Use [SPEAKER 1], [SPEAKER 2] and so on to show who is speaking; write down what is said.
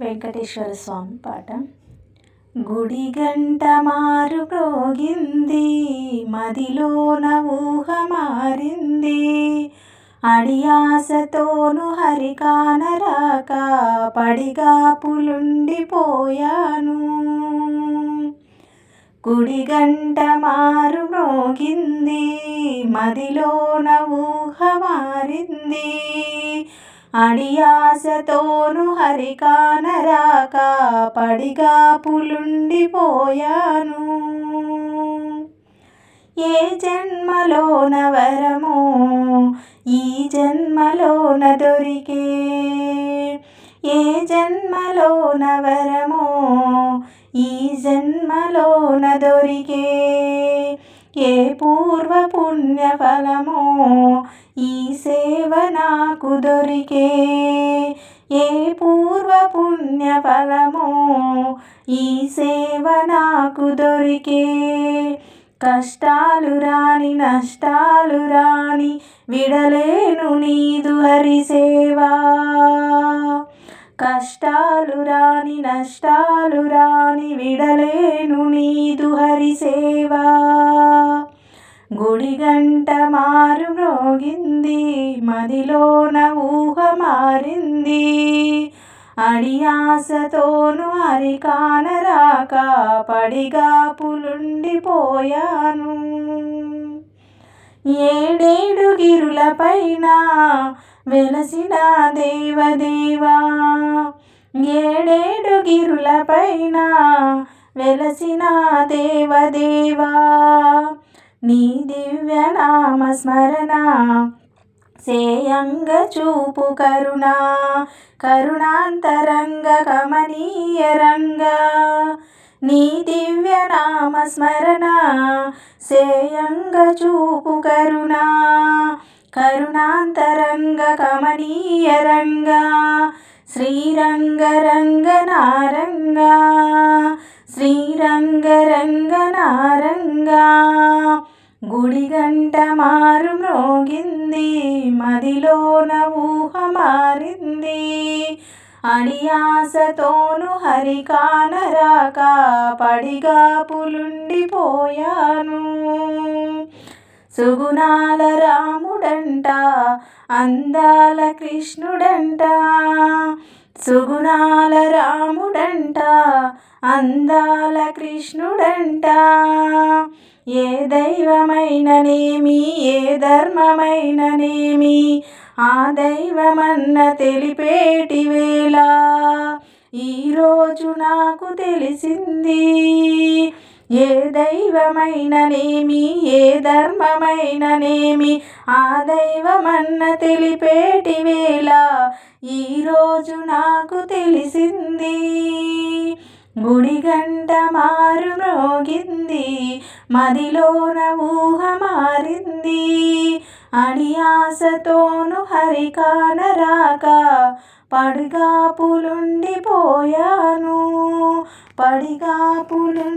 [SPEAKER 1] వెంకటేశ్వర స్వామి పాట. గుడి గంట మారు ప్రోగింది మదిలోన ఊహ మారింది. అడియాసతోను హరికానరాక పడిగాపులుండిపోయాను గుడి గంట మారు మ్రోగింది మదిలోన ఊహ మారింది. అడియాసతోను హరికానరాక పడిగా పులుండిపోయాను. ఏ జన్మలోన వరము ఈ జన్మలోన దొరికే. ఏ జన్మలోన వరము ఈ జన్మలోన దొరికే. ఏ పూర్వ పుణ్యఫలమో ఈ సేవ నాకు దొరికే. ఏ పూర్వ పుణ్య ఫలమో ఈ సేవ నాకు దొరికే. కష్టాలు రాని నష్టాలు రాని విడలేను నీదు హరిసేవా కష్టాలు రాని నష్టాలు రాని విడలేను నీదు హరిసేవా గుడిగంట మారు మ్రోగింది మదిలోన ఊహ మారింది. అడియాసతోను అరికానరాక పడిగాపులుండిపోయాను ఏడేడు గిరులపైన వెలసిన దేవదేవా ఏడేడు గిరులపైన వెలసిన దేవదేవా. నీ దివ్య నామ స్మరణ సేయంగ చూపు కరుణ కరుణాంతరంగ కమనీయ రంగ. నీ దివ్య నామ స్మరణ సేయంగ చూపు కరుణ కరుణాంతరంగ కమనీయ రంగ. శ్రీరంగ రంగ నారంగ శ్రీరంగ రంగ గుడి గంట మారు మ్రోగింది మదిలోన ఊహ మారింది. అడియాసతోను హరికానరాక పడిగాపులుండిపోయాను సుగుణాల రాముడంట అందాల కృష్ణుడంట. సుగుణాల రాముడంట అందాల కృష్ణుడంట. ఏ దైవమైననేమి ఏ ధర్మమైననేమి ఆ దైవమన్న తెలిపేటి వేళ ఈరోజు నాకు తెలిసింది. ఏ దైవమైననేమి ఏ ధర్మమైననేమి ఆ దైవమన్న తెలిపేటి వేళ ఈరోజు నాకు తెలిసింది. గుడి గంట మారు మ్రోగింది. మదిలోన ఊహ మారింది అని అడియాసతోను హరికానరాక పడిగాపులుండిపోయాను పడిగాపులుండిపోయాను